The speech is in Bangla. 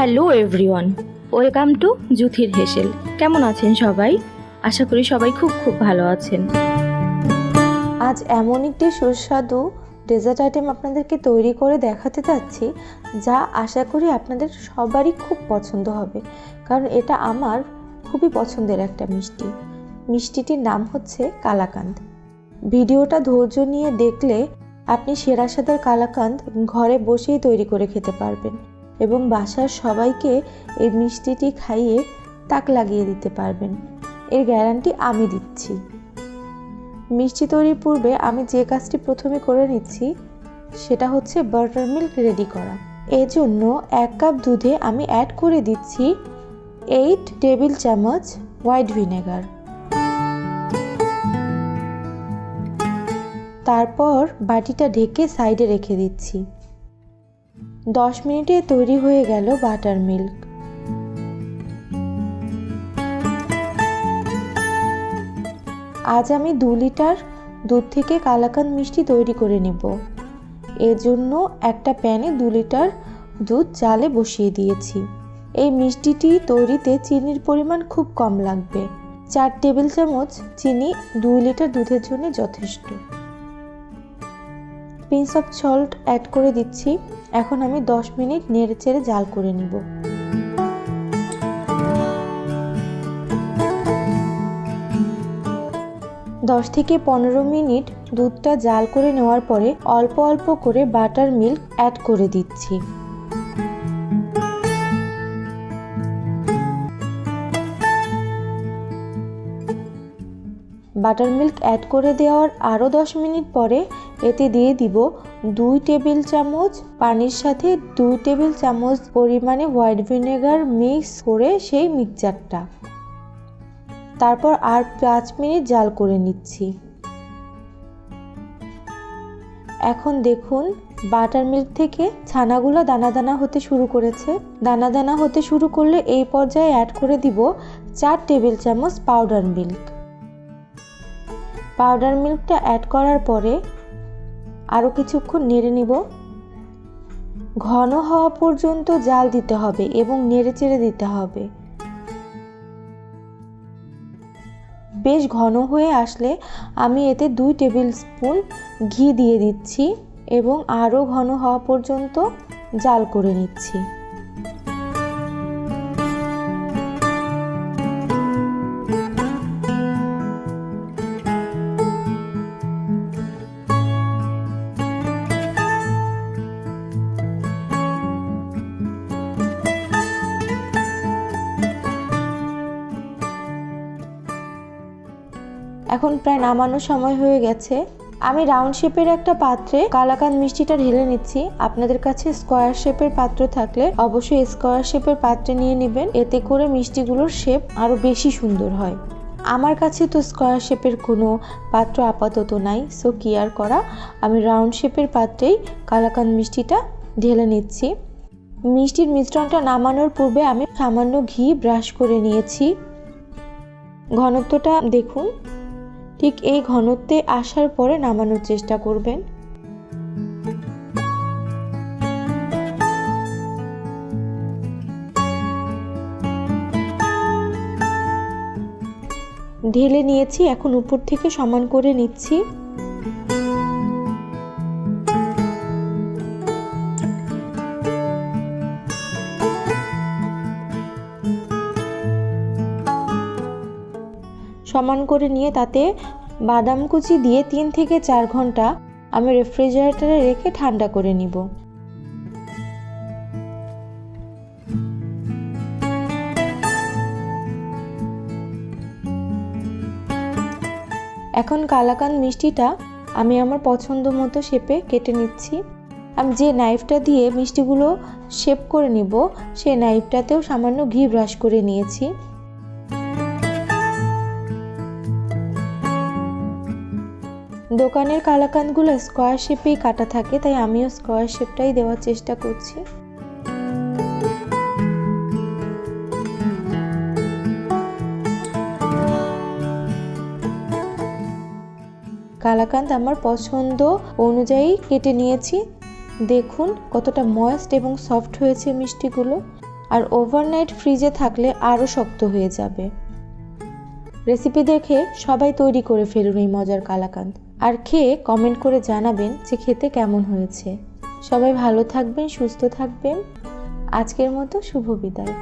হ্যালো এভরিওয়ান, ওয়েলকাম টু জুথির হেসেল। কেমন আছেন সবাই? আশা করি সবাই খুব খুব ভালো আছেন। আজ এমন একটি সুস্বাদু ডেজার্ট আইটেম আপনাদেরকে তৈরি করে দেখাতে যাচ্ছি, যা আশা করি আপনাদের সবারই খুব পছন্দ হবে। কারণ এটা আমার খুবই পছন্দের একটা মিষ্টি। মিষ্টিটির নাম হচ্ছে কালাকান্দ। ভিডিওটা ধৈর্য নিয়ে দেখলে আপনি সেরা সাদার কালাকান্দ ঘরে বসেই তৈরি করে খেতে পারবেন। এবং বাসার সবাইকে এই মিষ্টিটি খাইয়ে তাক লাগিয়ে দিতে পারবেন। এর গ্যারান্টি আমি দিচ্ছি। মিষ্টি তৈরির পূর্বে আমি যে কাজটি প্রথমে করে নিচ্ছি, সেটা হচ্ছে বাটার মিল্ক রেডি করা। এজন্য এক কাপ দুধে আমি অ্যাড করে দিচ্ছি এইট টেবিল চামচ হোয়াইট ভিনেগার। তারপর বাটিটা ঢেকে সাইডে রেখে দিচ্ছি। দশ মিনিটে তৈরি হয়ে গেল বাটার মিল্ক। আজ আমি দু লিটার দুধ থেকে কালাকান্দ মিষ্টি তৈরি করে নেব। এজন্য একটা প্যানে দু লিটার দুধ জালে বসিয়ে দিয়েছি। এই মিষ্টিটি তৈরিতে চিনির পরিমাণ খুব কম লাগবে। চার টেবিল চামচ চিনি, দুই লিটার দুধের জন্য যথেষ্ট। পিঞ্চ অফ সল্ট অ্যাড করে দিচ্ছি। এখন আমি দশ মিনিট নেড়ে চেড়ে জাল করে নিব। দশ থেকে পনেরো মিনিট দুধটা জাল করে নেওয়ার পরে অল্প অল্প করে বাটার মিল্ক অ্যাড করে দিচ্ছি। বাটার মিল্ক অ্যাড করে দেওয়ার আরও দশ মিনিট পরে এতে দিয়ে দিব দুই টেবিল চামচ পানির সাথে দুই টেবিল চামচ পরিমাণে হোয়াইট ভিনেগার মিক্স করে সেই মিক্সচারটা। তারপর আর পাঁচ মিনিট জাল করে নিচ্ছি। এখন দেখুন, বাটার মিল্ক থেকে ছানাগুলো দানা দানা হতে শুরু করেছে। দানা দানা হতে শুরু করলে এই পর্যায়ে অ্যাড করে দিব চার টেবিল চামচ পাউডার মিল্ক পাউডার মিল্কটা অ্যাড করার পরে আরও কিছুক্ষণ নেড়ে নিব। ঘন হওয়া পর্যন্ত জাল দিতে হবে এবং নেড়ে চেড়ে দিতে হবে। বেশ ঘন হয়ে আসলে আমি এতে দুই টেবিল স্পুন ঘি দিয়ে দিচ্ছি এবং আরও ঘন হওয়া পর্যন্ত জাল করে নিচ্ছি। এখন প্রায় নামানোর সময় হয়ে গেছে। আমি রাউন্ড শেপের একটা পাত্রে কালাকান মিষ্টিটা ঢেলে নিচ্ছি। আপনাদের কাছে স্কোয়ার শেপের পাত্র থাকলে অবশ্যই স্কোয়ার শেপের পাত্রে নিয়ে নেবেন। এতে করে মিষ্টিগুলোর শেপ আরও বেশি সুন্দর হয়। আমার কাছে তো স্কোয়ার শেপের কোনো পাত্র আপাতত নাই, সো কি আর করা? আমি রাউন্ড শেপের পাত্রেই কালাকান মিষ্টিটা ঢেলে নিচ্ছি। মিষ্টির মিশ্রণটা নামানোর পূর্বে আমি সামান্য ঘি ব্রাশ করে নিয়েছি। ঘনত্বটা দেখুন। ঠিক এই ঘনত্বে আসার পরে নামানোর চেষ্টা করবেন। ঢেলে নিয়েছি, এখন উপর থেকে সমান করে নিচ্ছি। সমান করে নিয়ে তাতে বাদাম কুচি দিয়ে তিন থেকে চার ঘণ্টা আমি রেফ্রিজারেটরে রেখে ঠান্ডা করে নিব। এখন কালাকান মিষ্টিটা আমি আমার পছন্দ মতো শেপে কেটে নিচ্ছি। আমি যে নাইফটা দিয়ে মিষ্টিগুলো শেপ করে নিব সেই নাইফটাতেও সামান্য ঘি ব্রাশ করে নিয়েছি। দোকানের কালাকানগুলো স্কোয়ার শেপেই কাটা থাকে, তাই আমিও স্কোয়ার শেপটাই দেওয়ার চেষ্টা করছি। কালাকান্দ আমার পছন্দ অনুযায়ী কেটে নিয়েছি। দেখুন কতটা ময়েস্ট এবং সফট হয়েছে মিষ্টিগুলো। আর ওভারনাইট ফ্রিজে থাকলে আরও শক্ত হয়ে যাবে। রেসিপি দেখে সবাই তৈরি করে ফেলুন এই মজার কালাকান্দ। আর খেয়ে কমেন্ট করে জানাবেন যে খেতে কেমন হয়েছে। সবাই ভালো থাকবেন, সুস্থ থাকবেন। আজকের মতো শুভ বিদায়।